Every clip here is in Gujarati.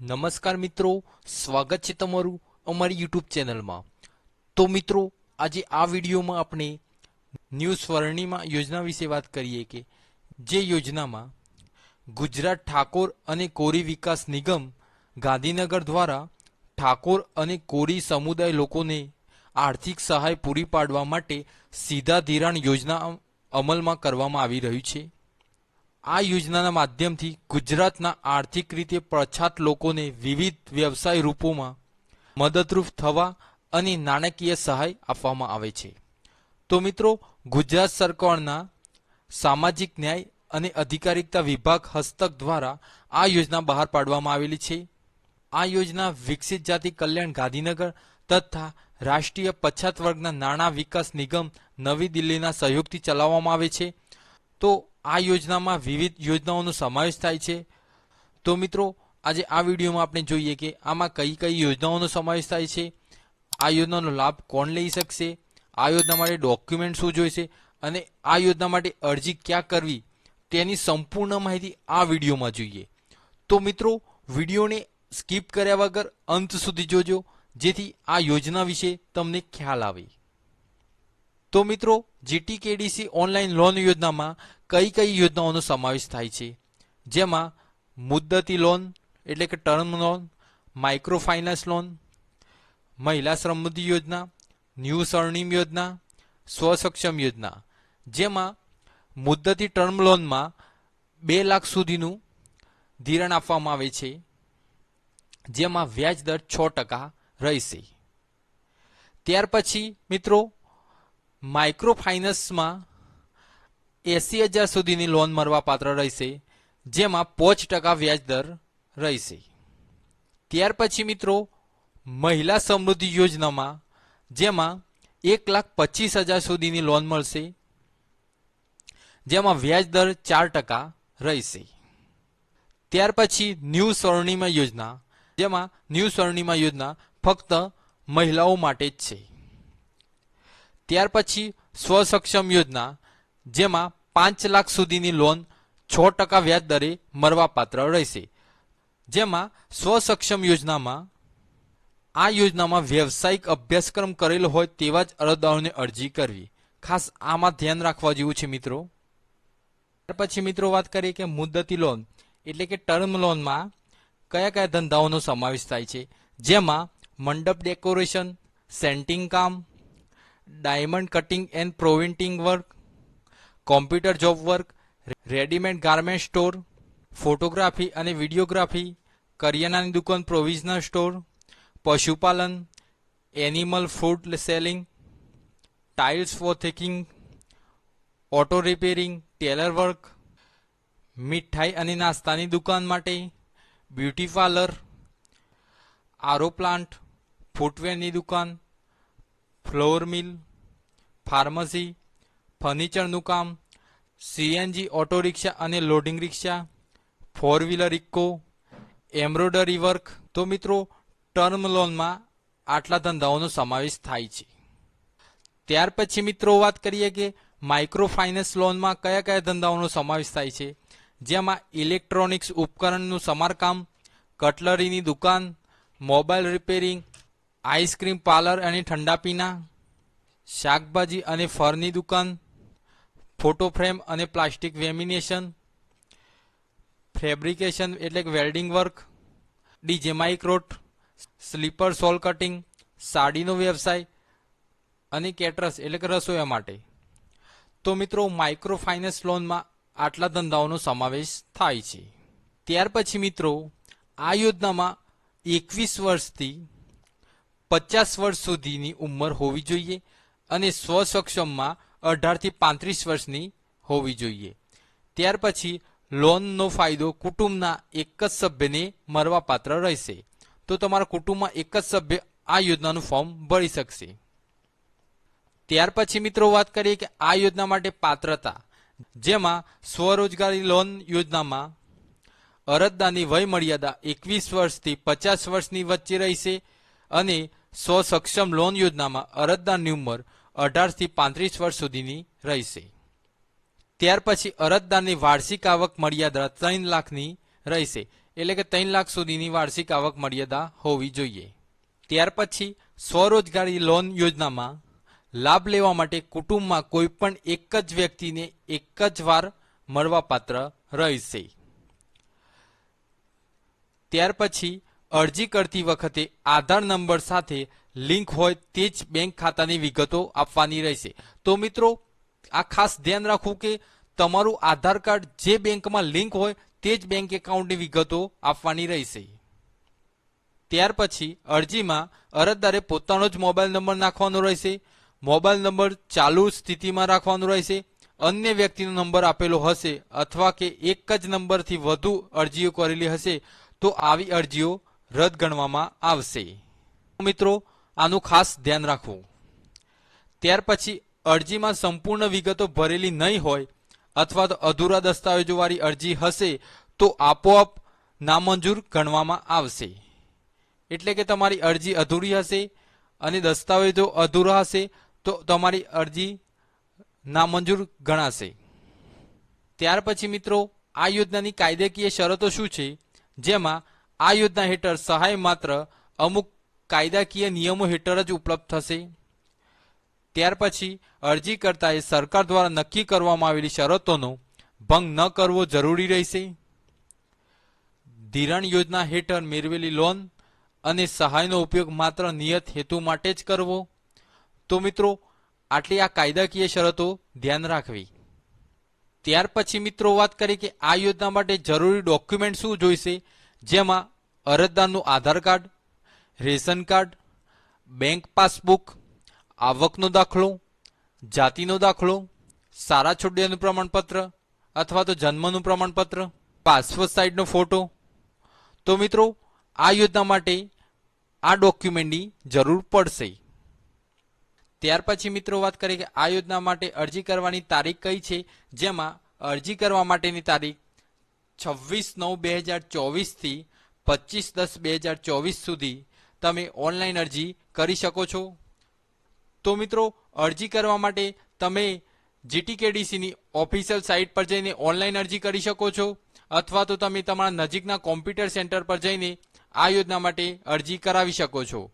નમસ્કાર મિત્રો, સ્વાગત છે તમારું અમારી યુટ્યુબ ચેનલમાં. તો મિત્રો, આજે આ વિડીયોમાં આપણે ન્યૂ સ્વર્ણિમા યોજના વિશે વાત કરીએ કે જે યોજનામાં ગુજરાત ઠાકોર અને કોરી વિકાસ નિગમ ગાંધીનગર દ્વારા ઠાકોર અને કોરી સમુદાય લોકોને આર્થિક સહાય પૂરી પાડવા માટે સીધા ધિરાણ યોજના અમલમાં કરવામાં આવી રહ્યું છે. આ યોજનાના માધ્યમથી ગુજરાતના આર્થિક રીતે પછાત લોકોને વિવિધ વ્યવસાય રૂપોમાં મદદરૂપ થવા અને નાણાકીય સહાય આપવામાં આવે છે. તો મિત્રો, ગુજરાત સરકારના સામાજિક ન્યાય અને અધિકારિકતા વિભાગ હસ્તક દ્વારા આ યોજના બહાર પાડવામાં આવેલી છે. આ યોજના વિકસિત જાતિ કલ્યાણ ગાંધીનગર તથા રાષ્ટ્રીય પછાત વર્ગના નાણાં વિકાસ નિગમ નવી દિલ્હીના સહયોગથી ચલાવવામાં આવે છે. તો આ યોજનામાં વિવિધ યોજનાઓનો સમાવેશ થાય છે. તો મિત્રો, આજે આ વિડીયોમાં આપણે જોઈએ કે આમાં કઈ કઈ યોજનાઓનો સમાવેશ થાય છે. આ યોજનાનો લાભ કોણ લઈ શકશે? આ યોજના માટે ડોક્યુમેન્ટ શું જોઈશે? અને આ યોજના માટે અરજી ક્યાં કરવી? તેની સંપૂર્ણ માહિતી આ વિડીયોમાં જોઈએ. તો મિત્રો, વિડીયોને સ્કીપ કર્યા વગર અંત સુધી જોજો, જેથી આ યોજના વિશે તમને ખ્યાલ આવે. તો મિત્રો, જીટીકેડીસી ઓનલાઈન લોન યોજનામાં કઈ કઈ યોજનાઓનો સમાવેશ થાય છે? જેમાં મુદ્દતી લોન, એટલે કે term loan micro finance loan મહિલા સમૃદ્ધિ યોજના, ન્યૂ સ્વર્ણિમ યોજના, સ્વસક્ષમ યોજના. જેમાં મુદ્દતી ટર્મ લોનમાં બે લાખ સુધીનું ધિરાણ આપવામાં આવે છે, જેમાં વ્યાજ દર છ ટકા રહેશે. ત્યાર પછી મિત્રો માઇક્રો ફાઇનાન્સમાં એસી હજાર સુધીની લોન મળવા પાત્ર રહેશે, જેમાં પાંચ ટકા વ્યાજ દર રહેશે. ત્યાર પછી મિત્રો, મહિલા સમૃદ્ધિ યોજનામાં, જેમાં એક લાખ પચીસ હજાર સુધીની લોન મળશે, જેમાં વ્યાજ દર ચાર ટકા રહેશે. ત્યાર પછી ન્યૂ સ્વર્ણિમા યોજના, જેમાં ન્યૂ સ્વર્ણિમા યોજના ફક્ત મહિલાઓ માટે જ છે. ત્યાર પછી સ્વસક્ષમ યોજના, જેમાં પાંચ લાખ સુધીની લોન છ ટકા વ્યાજ દરે મળવાપાત્ર રહેશે. જેમાં સ્વસક્ષમ યોજનામાં આ યોજનામાં વ્યવસાયિક અભ્યાસક્રમ કરેલો હોય તેવા જ અરજદારોને અરજી કરવી. ખાસ આમાં ધ્યાન રાખવા જેવું છે મિત્રો. ત્યાર પછી મિત્રો વાત કરીએ કે મુદ્દતી લોન, એટલે કે ટર્મ લોનમાં કયા કયા ધંધાઓનો સમાવેશ થાય છે. જેમાં મંડપ ડેકોરેશન, સેન્ટિંગ કામ, diamond cutting and પ્રોવિન્ટિંગ work computer job work, readymade garment store, photography અને વિડીયોગ્રાફી, કરિયાણાની દુકાન પ્રોવિઝનલ સ્ટોર, પશુપાલન, animal food selling, tiles for થેકિંગ, auto repairing, tailor work, મીઠાઈ અને નાસ્તાની દુકાન માટે, બ્યુટી પાર્લર, આરો પ્લાન્ટ, ફૂટવેરની દુકાન, ફ્લોર મિલ, ફાર્મસી ફર્નિચરનું કામ સીએનજી ઓટો રિક્ષા અને loading rickshaw four wheeler Eeco embroidery work તો મિત્રો ટર્મ લોનમાં આટલા ધંધાઓનો સમાવેશ થાય છે. ત્યાર પછી મિત્રો વાત કરીએ કે માઇક્રો ફાઇનાન્સ લોનમાં કયા કયા ધંધાઓનો સમાવેશ થાય છે. જેમાં ઇલેક્ટ્રોનિક્સ ઉપકરણનું સમારકામ કટલરીની દુકાન મોબાઈલ રિપેરિંગ આઈસ્ક્રીમ પાર્લર અને ઠંડા પીણા, શાકભાજી અને ફળની દુકાન ફોટો ફ્રેમ અને પ્લાસ્ટિક વેમિનેશન ફેબ્રિકેશન એટલે કે વેલ્ડિંગ વર્ક, ડીજે માઇક્રોટ, સ્લીપર સોલ કટિંગ, સાડીનો વ્યવસાય અને કેટરસ એટલે કે રસોયા માટે. તો મિત્રો માઇક્રો ફાઇનાન્સ લોનમાં આટલા ધંધાઓનો સમાવેશ થાય છે. ત્યાર પછી મિત્રો, આ યોજનામાં એકવીસ વર્ષથી પચાસ વર્ષ સુધીની ઉંમર હોવી જોઈએ અને સ્વસક્ષમમાં અઢારથી પાંત્રીસ વર્ષની હોવી જોઈએ. ત્યાર પછી લોનનો ફાયદો કુટુંબના એક જ સભ્યને મળવાપાત્ર રહેશે. તો તમારા કુટુંબમાં એક જ સભ્ય આ યોજનાનું ફોર્મ ભરી શકશે. ત્યાર પછી મિત્રો વાત કરીએ કે આ યોજના માટે પાત્રતા. જેમાં સ્વરોજગારી લોન યોજનામાં અરજદારની વય મર્યાદા એકવીસ વર્ષથી પચાસ વર્ષની વચ્ચે રહેશે અને સ્વસક્ષમ લોન યોજનામાં અરજદારની ઉંમર અઢારથી પાંત્રીસ વર્ષ સુધીની રહેશે. ત્યાર પછી અરજદારની વાર્ષિક આવક મર્યાદા ત્રણ લાખની રહેશે. એટલે કે ત્રણ લાખ સુધીની વાર્ષિક આવક મર્યાદા હોવી જોઈએ. ત્યાર પછી સ્વરોજગારી લોન યોજનામાં લાભ લેવા માટે કુટુંબમાં કોઈ પણ એક જ વ્યક્તિને એક જ વાર મળવાપાત્ર રહેશે. ત્યાર પછી અરજી કરતી વખતે આધાર નંબર સાથે લિંક હોય તે જ બેંક ખાતાની વિગતો આપવાની રહેશે. તો મિત્રો, આ ખાસ ધ્યાન રાખવું કે તમારું આધાર કાર્ડ જે બેંકમાં લિંક હોય તે જ બેંક એકાઉન્ટની વિગતો આપવાની રહેશે. ત્યાર પછી અરજીમાં અરજદારે પોતાનો જ મોબાઈલ નંબર નાખવાનો રહેશે. મોબાઈલ નંબર ચાલુ સ્થિતિમાં રાખવાનો રહેશે. અન્ય વ્યક્તિનો નંબર આપેલો હશે અથવા કે એક જ નંબરથી વધુ અરજીઓ કરેલી હશે તો આવી અરજીઓ રદ ગણવામાં આવશે. મિત્રો આનું ખાસ ધ્યાન રાખવું. ત્યાર પછી અરજીમાં સંપૂર્ણ વિગતો ભરેલી નહીં હોય અથવા તો અધૂરા દસ્તાવેજોવાળી અરજી હશે તો આપોઆપ નામંજૂર ગણવામાં આવશે. એટલે કે તમારી અરજી અધૂરી હશે અને દસ્તાવેજો અધૂરા હશે તો તમારી અરજી નામંજૂર ગણાશે. ત્યાર પછી મિત્રો, આ યોજનાની કાયદેકીય શરતો શું છે? જેમાં આ યોજના હેઠળ સહાય માત્ર અમુક કાયદાકીય નિયમો હેઠળ જ ઉપલબ્ધ થશે. ત્યાર પછી અરજીકર્તાએ સરકાર દ્વારા નક્કી કરવામાં આવેલી શરતોનો ભંગ ન કરવો જરૂરી રહેશે. ધિરાણ યોજના હેઠળ મેળવેલી લોન અને સહાયનો ઉપયોગ માત્ર નિયત હેતુ માટે જ કરવો. તો મિત્રો, આટલી આ કાયદાકીય શરતો ધ્યાન રાખવી. ત્યાર પછી મિત્રો વાત કરીએ કે આ યોજના માટે જરૂરી ડોક્યુમેન્ટ શું જોઈશે, જેમાં અરજદારનું Aadhaar card ration card, bank passbook, આવકનો દાખલો, જાતિનો દાખલો, સારા છોડ્યાનું પ્રમાણપત્ર અથવા તો જન્મનું પ્રમાણપત્ર, પાસપોર્ટ સાઇઝનો ફોટો. તો મિત્રો, આ યોજના માટે આ ડોક્યુમેન્ટની જરૂર પડશે. ત્યાર પછી મિત્રો વાત કરીએ કે આ યોજના માટે અરજી કરવાની તારીખ કઈ છે, જેમાં અરજી કરવા માટેની તારીખ છવ્વીસ નવ બે હજાર ચોવીસથી પચીસ દસ બે હજાર ચોવીસ સુધી તમે ઓનલાઈન અરજી કરી શકો છો. તો મિત્રો, અરજી કરવા માટે તમે જીટીકેડીસીની ઓફિશિયલ સાઇટ પર જઈને ઓનલાઈન અરજી કરી શકો છો, અથવા તો તમે તમારા નજીકના કોમ્પ્યુટર સેન્ટર પર જઈને આ યોજના માટે અરજી કરાવી શકો છો.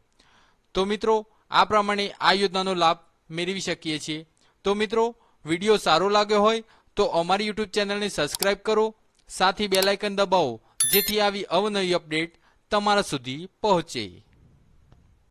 તો મિત્રો, આ પ્રમાણે આ યોજનાનો લાભ મેળવી શકીએ છીએ. તો મિત્રો, વીડિયો સારો લાગ્યો હોય તો અમારી યુટ્યુબ ચેનલને સબસ્ક્રાઇબ કરો, સાથે બેલાઇકન દબાવો, જેથી આવી અવનવી અપડેટ તમારા સુધી પહોંચે.